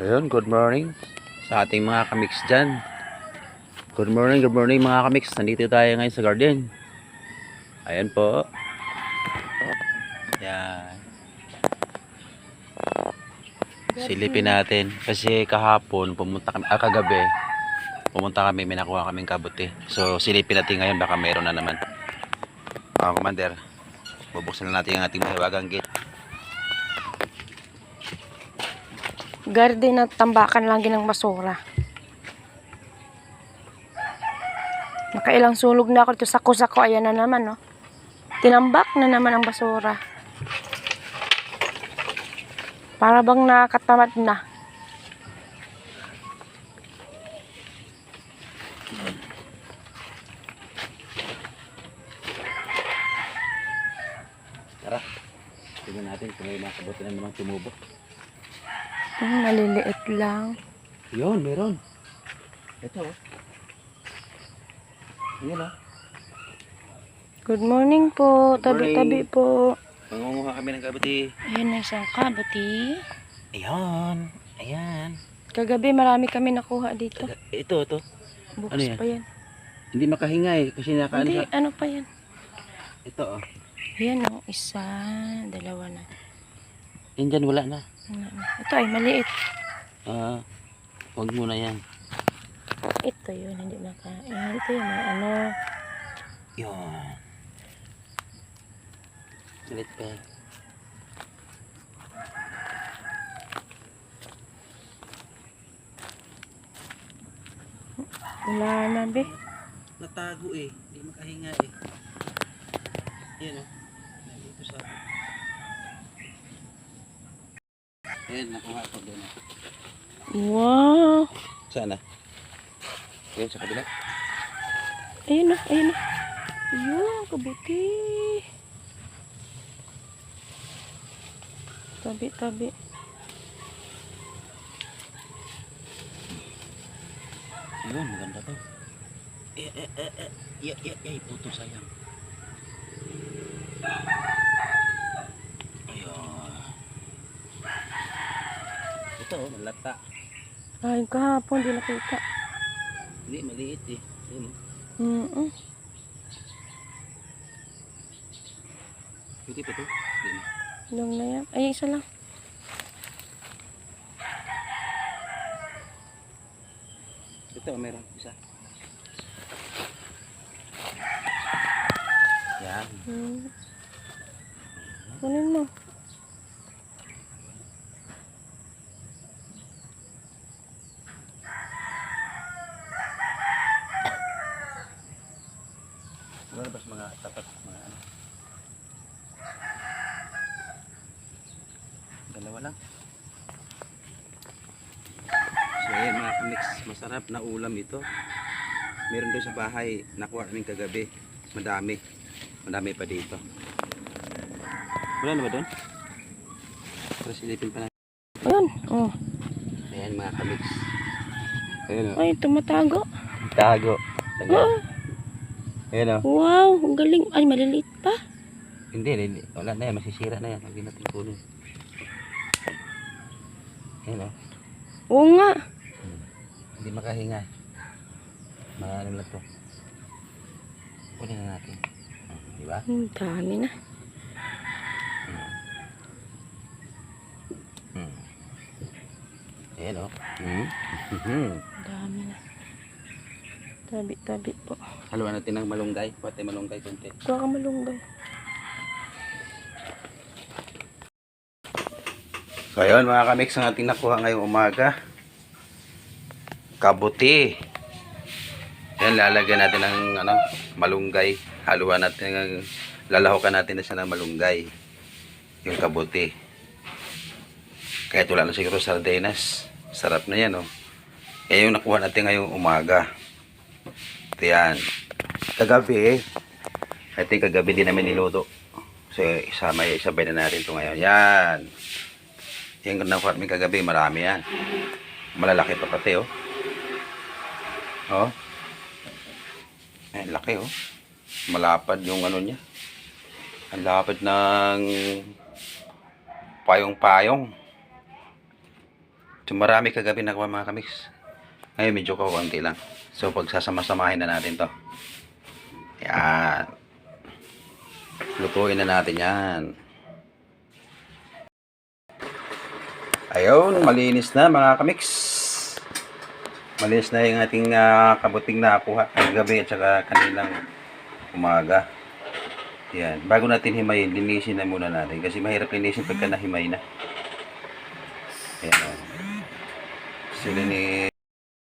Ayun, good morning sa ating mga kamix dyan. Good morning, good morning mga kamix. Nandito tayo ngayon sa garden. Ayan po. Yan. Silipin natin. Kasi kahapon, pumunta kami, ah, kagabi, pumunta kami, may nakuha kaming kabuti. So, silipin natin ngayon, baka meron na naman. Mga commander, bubuksan na natin ang ating mahiwagang gate. Garden at tambakan lang ginang basura. Nakailang sulog na ako sa kusako. Ayan na naman, no? Tinambak na naman ang basura. Para bang nakatamad na. Tara, tingnan natin kung may mga na namang tumubo. Hmm, maliliit lang. Yun, meron. Ito, oh. Ayan, oh. Good morning po. Tabi-tabi po. Nangunguha kami ng kabuti. Ayan na isang kabuti. Ayan. Ayan. Kagabi marami kami nakuha dito. Ito, ito. Bukas Ano yan? pa yan. Hindi makahinga eh. Kasi nakaano Hindi, sa... ano pa yan? Ito, oh. Ayan o, isa, dalawa na. Yan dyan, wala na. Ito ay maliit. Ah, huwag muna yan. Ito yun, hindi nakain. Ito yung mga ano. Yun. Sulit pa. Wala na, be. Natago eh. Hindi makahinga eh. Yan, oh. Ayan, nakuha ko doon. Wow. Saan? Ayan, sa kabila. Ayun na, ayun na. Ayun, kabuti. Tabi, tabi. Yun, maganda to. Eh, eh, eh, eh. Yeah, yeah, yeah. Puto sayang. Oh, malata. Ay, kahapon, di nakita. Hindi, maliit eh. Ayun, oh. Mm-mm. Pwede pa to? Hindi na. Na yan. Ay, isa lang. Ito, meron. Isa. Yan. Hmm. Kunin mo. Lalabas mga tapat mga ano. Dalawa lang. So ayan mga kamix, masarap na ulam ito. Meron doon sa bahay, nakuha namin kagabi. Madami. Madami pa dito. Wala na ba doon? Para silipin pa natin. Ayun. Oh. Ayan mga kamix. Ayan o. Ay, tumatago. Tago. Tago. Ah, Ayan o. wow, ang galing. Ay, maliliit pa. Hindi, hindi. Wala na yan. Masisira na yan. Huwag natin kunin. Ayan o. Oo nga. Hindi makahinga. Maano lang to. Kunin na natin. Hmm, Di ba? Ang dami na. Hmm. Ayan o. Hmm. Hmm. Ang dami na. Tabi-tabi po. Haluan natin ng malunggay. Pati malunggay konti. Kuha ka malunggay. So ayun mga kamix ang ating nakuha ngayong umaga. Kabuti. Yan lalagyan natin ng ano, malunggay. Haluan natin ng lalahukan natin na siya ng malunggay. Yung kabuti. Kahit wala na siguro sardinas. Sarap na yan oh. Yan yung nakuha natin ngayong umaga. Yan. Kagabi I think kagabi din namin niluto. So isama isabay na natin ito ngayon. Yan. Yung nakuha namin kagabi, marami yan. Malalaki pa pati, oh. Oh. Eh, laki, oh. Malapad yung ano niya. Ang lapad ng payong-payong. So, marami kagabi nakuha mga kamiks. Ngayon, medyo kaunti lang. So, pagsasama-samahin na natin to. Yan. Lutuin na natin yan. Ayun, malinis na mga kamiks. Malinis na yung ating ah, kabuting nakuha kagabi at saka kaninang umaga. Yan. Bago natin himayin, linisin na muna natin. Kasi mahirap linisin pagka nahimay na. Ayan o. Sili ni